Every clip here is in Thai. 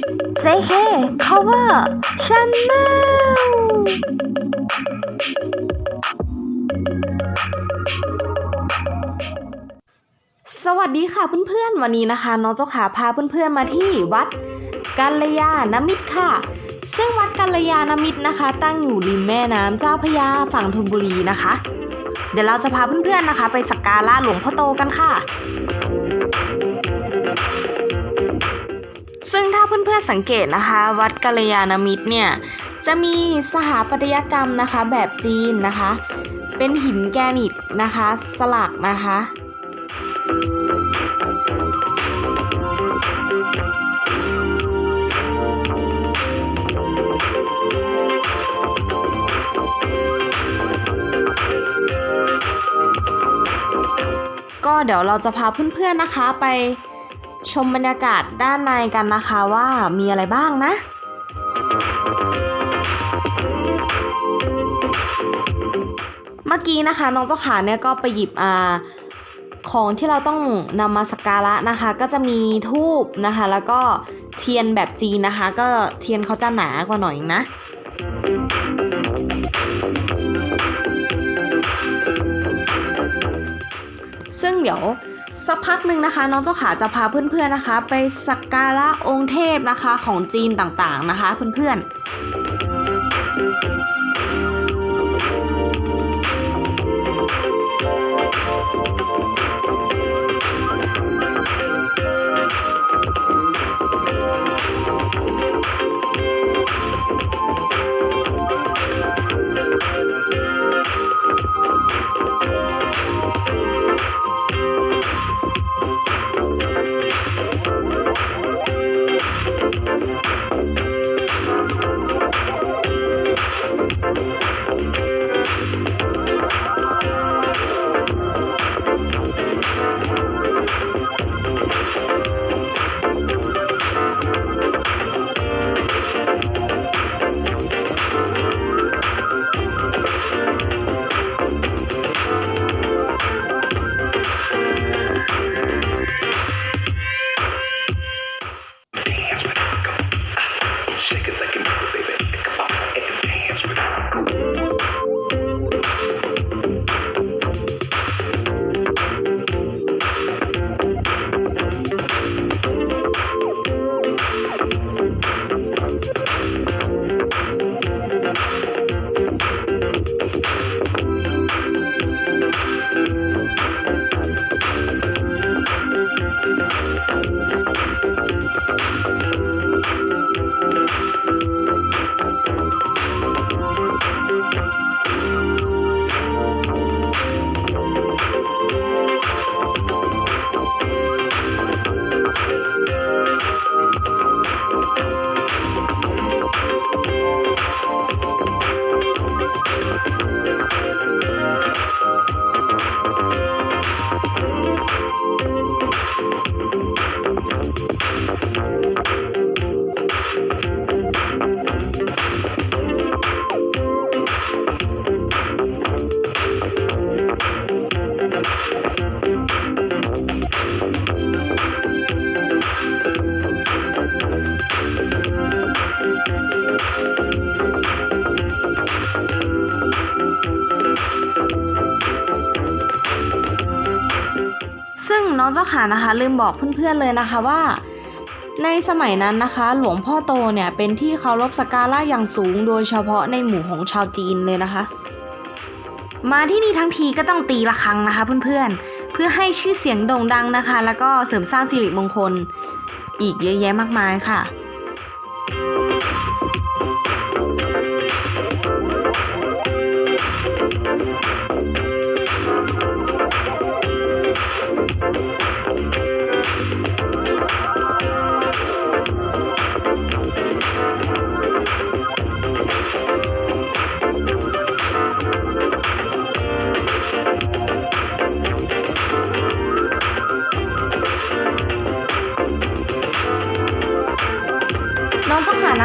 JK Cover Channel สวัสดีค่ะเพื่อนๆ วันนี้นะคะ น้องเจ้าขาพาเพื่อนๆ มาที่วัดกัลยาณมิตรค่ะ ซึ่งวัดกัลยาณมิตรนะคะ ตั้งอยู่ริมแม่น้ำเจ้าพระยาฝั่งธนบุรีนะคะ เดี๋ยวเราจะพาเพื่อนๆนะคะ ไปสักการะหลวงพ่อโตกันค่ะ ซึ่งถ้าเพื่อนๆสังเกตนะคะ วัดกัลยาณมิตรเนี่ยจะมีสถาปัตยกรรมนะคะแบบจีนนะคะ เป็นหินแกรนิตนะคะ สลักนะคะก็เดี๋ยวเราจะพาเพื่อนๆนะคะไป ชมบรรยากาศด้านในกันนะคะว่ามีอะไรบ้างนะเมื่อกี้นะคะน้องเจ้าขาเนี่ยก็ไปหยิบอ่าของที่เราต้องนำมาสักการะนะคะ ก็จะมีทูบนะคะ แล้วก็เทียนแบบจีนนะคะ ก็เทียนเขาจะหนากว่าหน่อยนะซึ่งเดี๋ยว สักพักหนึ่งนะคะ น้องเจ้าขาจะพาเพื่อนๆนะคะ ไปสักการะองค์เทพนะคะของจีนต่างๆนะคะ เพื่อนๆ เจ้าขานะคะ ลืมบอกเพื่อนๆเลยนะคะว่า ในสมัยนั้นนะคะ หลวงพ่อโตเนี่ยเป็นที่เคารพสักการะอย่างสูง โดยเฉพาะในหมู่ของชาวจีนเลยนะคะ มาที่นี่ทั้งทีก็ต้องตีระฆังนะคะเพื่อนๆ เพื่อให้ชื่อเสียงโด่งดังนะคะ แล้วก็เสริมสร้างสิริมงคล อีกเยอะแยะมากมายค่ะ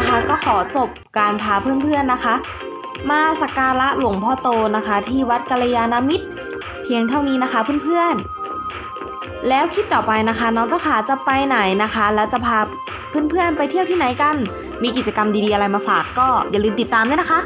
นะคะ ก็ขอจบการพาเพื่อนๆนะคะ มาสักการะหลวงพ่อโตนะคะ ที่วัดกัลยาณมิตร เพียงเท่านี้นะคะเพื่อนๆ แล้วคลิปต่อไปนะคะน้องเจ้าขาจะไปไหนนะคะ แล้วจะพาเพื่อนๆไปเที่ยวที่ไหนกัน มีกิจกรรมดีๆอะไรมาฝากก็อย่าลืมติดตามด้วยนะคะ